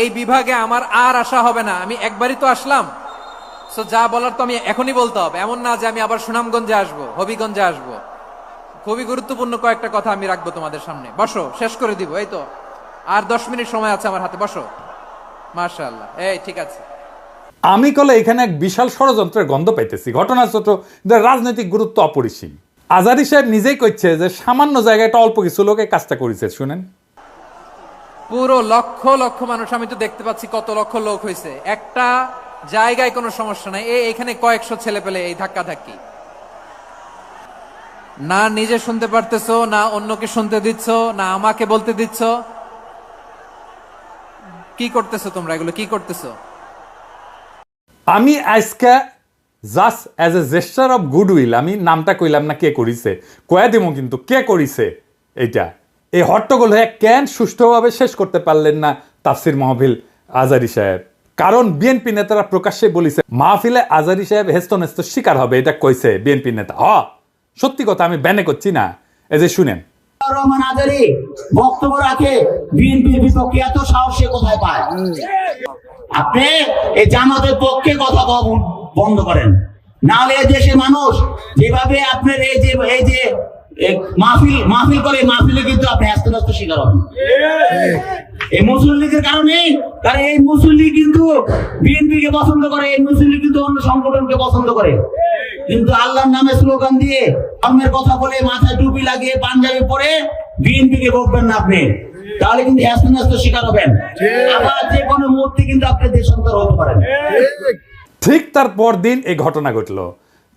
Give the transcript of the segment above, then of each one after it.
এই বিভাগে আমার আর আশা হবে না। আমি একবারই তো আসলাম। সো যা বলার তো আমি এখনই বলতে হবে। এমন না যে আমি আবার সুনামগঞ্জে আসব, হবিগঞ্জে আসব। খুবই গুরুত্বপূর্ণ কয়েকটা কথা আমি রাখব তোমাদের সামনে। বসো, শেষ করে দিব, এই তো। আর দশ মিনিট সময় আছে আমার হাতে। বসো। মার্শাল্লাহ এই, ঠিক আছে। আমি কলে এখানে এক বিশাল ষড়যন্ত্রের গন্ধ পাইতেছি। ঘটনা ছোট রাজনৈতিক গুরুত্ব অপরিসীম। আজারি সাহেব নিজেই কইছে যে সামান্য জায়গায় একটা অল্প কিছু লোকে কাজটা করেছে, শুনেন। পুরো লক্ষ লক্ষ মানুষ, আমি তো দেখতে পাচ্ছি কত লক্ষ লোক হয়েছে। একটা জায়গায় কোনো সমস্যা নাই। এখানে কয়েকশো ছেলে পেলে এই ধাক্কা ধাক্কি না নিজে শুনতে পারতেছো, না অন্যকে শুনতে দিচ্ছ, না আমাকে বলতে দিচ্ছ। কি করতেছো তোমরা এগুলো? কি করতেছো? আমি আজকে just as a gesture of goodwill আমি নামটা কইলাম না কে করিছে, কয়া দিব কিন্তু কে করিছে এইটা? এই হট্টগোল হয়ে কেন সুষ্ঠুভাবে শেষ করতে পারলেন না তাফসির মাহফিল আজারি সাহেব? কারণ বিএনপি নেতারা প্রকাশ্যে বলিছে, মাহফিলে আজারি সাহেব হেস্ত নেস্ত শিকার হবে। এটা কইছে বিএনপি নেতা। হ, সত্যি কথা আমি ব্যানে করছি না। এই যে শুনেন। বন্ধ করেন। নাহলে দেশের মানুষ যেভাবে আপনার এই যে এই যে মাহফিল মাহফিল করে মাহফিলে কিন্তু আপনি শিকার হবেন। এই মুসলিম লীগের কারণে কারণ এই মুসলিম লীগ কিন্তু বিএনপি কে পছন্দ করে এই মুসলিম লীগ কিন্তু অন্য সংগঠনকে পছন্দ করে। কিন্তু আল্লাহর নামে স্লোগান দিয়ে ধর্মের কথা বলে মাথায় টুপি লাগিয়ে পাঞ্জাবি পরে বিএনপি কে বকবেন না আপনি। তাহলে কিন্তু হ্যাস্ত শিকার হবেন। আবার যে কোনো মুহূর্তে কিন্তু আপনি দেশান্তর হতে পারেন। ঠিক তার পরদিন এই ঘটনা ঘটলো।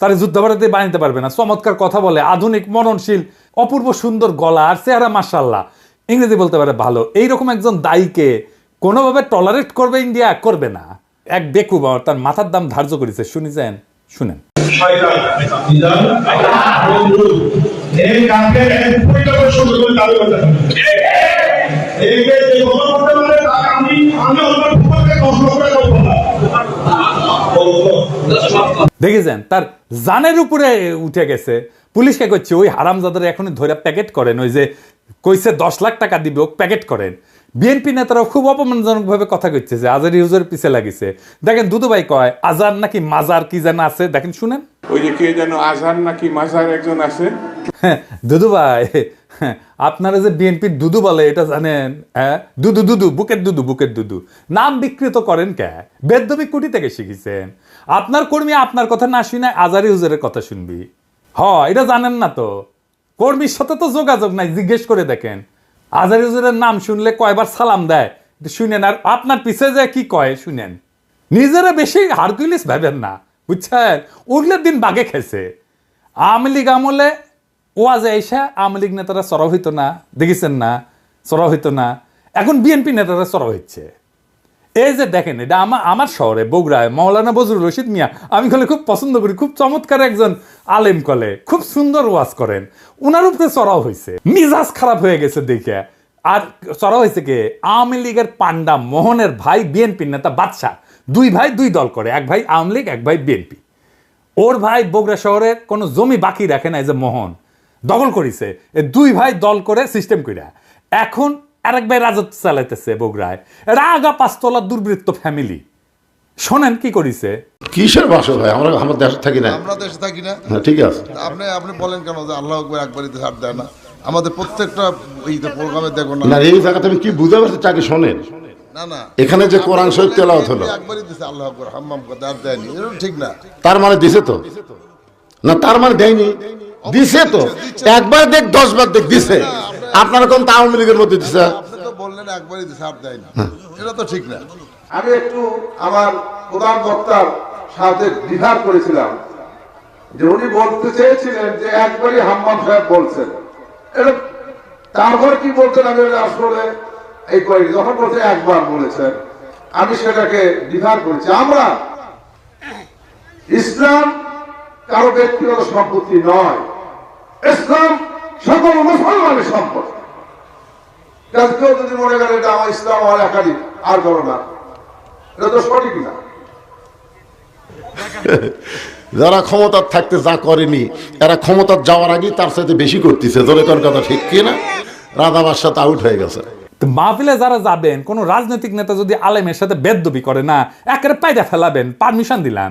তার যুদ্ধাপরাধী বানাইতে পারবে না। চমৎকার কথা বলে, আধুনিক, মননশীল, অপূর্ব সুন্দর গলা আর চেহারা মার্শাল্লাহ ইংরেজি বলতে পারে ভালো। এইরকম একজন দায়ীকে কোনোভাবে টলারেট করবে ইন্ডিয়া করবে না। এক বেকুব আমার তার মাথার দাম ধার্য করেছে। শুনেছেন? শুনেন। শয়তান বিধান বন্ধু এই কাকে এক পরিকল্পনা শুরু করে দাবি করতে এই যে যে কোনো করতে পারে তাকে আমি দেখেছেন? তার জানের উপরে উঠে গেছে। পুলিশকে করছে ওই হারামজাদার এখনই ধরে প্যাকেট করেন। ওই যে কইছে দশ লাখ টাকা দিবে ও প্যাকেট করেন। বিএনপি নেতারা খুব অপমানজনকভাবে কথা কইছে যে আজারি হুজুর পিছে লাগিছে। দেখেন দুদুভাই কয় আজার নাকি মাজার কি যেন আছে? দেখেন শুনেন। ওই যে কে যেন আজহার নাকি মাজার একজন আছে। হ্যাঁ, দুদু ভাই হ্যাঁ, আপনারা যে বিএনপির দুদু বলে, এটা জানেন হ্যাঁ দুদু দুদু, বুকের দুদু বুকের দুদু। নাম বিকৃত করেন কে? বেদবি কুটি থেকে শিখেছেন। আপনার কর্মী আপনার কথা না শুনে আজারি হুজুরের কথা শুনবি। হ, এটা জানেন না তো। কর্মীর সাথে তো যোগাযোগ নাই, জিজ্ঞেস করে দেখেন। আজারি হুজুরের নাম শুনলে কয়বার সালাম দেয়? শুনেন আর আপনার পিছে যে কি কয়, শুনেন। নিজেরা বেশি হারকুলিস ভাবেন না, বুঝছেন? উঠলে দিন বাগে খেছে আওয়ামী লীগ আমলে ওয়াজে এসে আওয়ামী লীগ নেতারা চড়াও হইতো না, দেখেছেন না চড়াও হইতো না। এখন বিএনপি নেতারা চড়াও হচ্ছে এই যে দেখেন, এটা আমার আমার শহরে, বগুড়ায়, মৌলানা বজরুল রশিদ মিয়া, আমি কলে খুব পছন্দ করি, খুব চমৎকার একজন আলেম কলে, খুব সুন্দর ওয়াজ করেন। ওনার উপরে চড়াও হয়েছে মিজাজ খারাপ হয়ে গেছে দেখে আর চড়াও হয়েছে কে? আওয়ামী লীগের পান্ডা মোহনের ভাই বিএনপি নেতা বাদশাহ। দুই ভাই, দুই দল করে, এক ভাই আওয়ামী লীগ, এক ভাই বিএনপি। ওর ভাই বগুড়া শহরের কোনো জমি বাকি রাখে না, এই যে মোহন। দখল করিছে। এ দুই ভাই দল করে সিস্টেম কইরা। এখন আরেক ভাই রাজত্ব চালাইতেছে বগুড়ায়। আগা পাঁচতলা দুর্বৃত্ত ফ্যামিলি শোনেন কি করিছে? কিসের বাসো ভাই? আমরা আমার দেশে থাকি না। আমরা দেশে থাকি না। হ্যাঁ ঠিক আছে। আপনি আপনি বলেন কেন যে আল্লাহ আকবর একবারই তো ছাড় দেয় না? আমাদের প্রত্যেকটা এই প্রোগ্রামে দেখো না। না এই জায়গাতে আমি কি বুঝতে পারছি চাকরি শোনেন? না না। এখানে যে কোরআন শরীফ তেলাওয়াত হলো। একবারই দিছে আল্লাহ আকবর হাম্মাম কথা আর দেয়নি। এটা ঠিক না। তার মানে দিছে তো? না তার মানে দেয়নি। দিছে তো? একবার দেখ দশ বার দেখ দিছে। আপনারা কোন আওয়ামী লীগের মধ্যে দিছে? আপনি তো বললেন একবারই দিছে আর দেয় না। এটা তো ঠিক না। আমি একটু আমার প্রধান বক্তার সাথে দ্বিধার করেছিলাম যে উনি বলতে চেয়েছিলেন যে একবারই হাম্মাম সাহেব বলছেন। এটা তারপর কি বলছেন আমি আসলে এই করি যখন বলছে একবার বলেছেন আমি সেটাকে দ্বিধার করেছি। আমরা ইসলাম কারও ব্যক্তিগত সম্পত্তি নয়। ইসলাম সকল মুসলমানের কাজ কেউ যদি মনে করে এটা আমার ইসলাম আমার একাডি আর করো না। এটা তো সঠিক না। যারা ক্ষমতার থাকতে যা করেনি এরা ক্ষমতার যাওয়ার আগেই তার সাথে বেশি করতেছে। জোরে কোন কথা ঠিক কি না? রাধা বাদশাহ আউট হয়ে গেছে। তো মাহফিলে যারা যাবেন কোনো রাজনৈতিক নেতা যদি আলেমের সাথে বেদবি করে না একেবারে পায়দা ফেলাবেন পারমিশন দিলাম।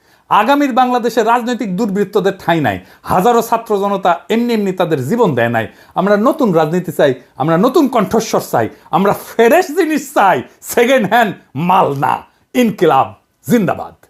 আগামীর বাংলাদেশে রাজনৈতিক দুর্বৃত্তদের ঠাঁই নাই। হাজারো ছাত্র জনতা এমনি এমনি তাদের জীবন দেয় নাই। আমরা নতুন রাজনীতি চাই, আমরা নতুন কণ্ঠস্বর চাই, আমরা ফ্রেশ জিনিস চাই। সেকেন্ড হ্যান্ড মাল না। ইনকিলাব, জিন্দাবাদ।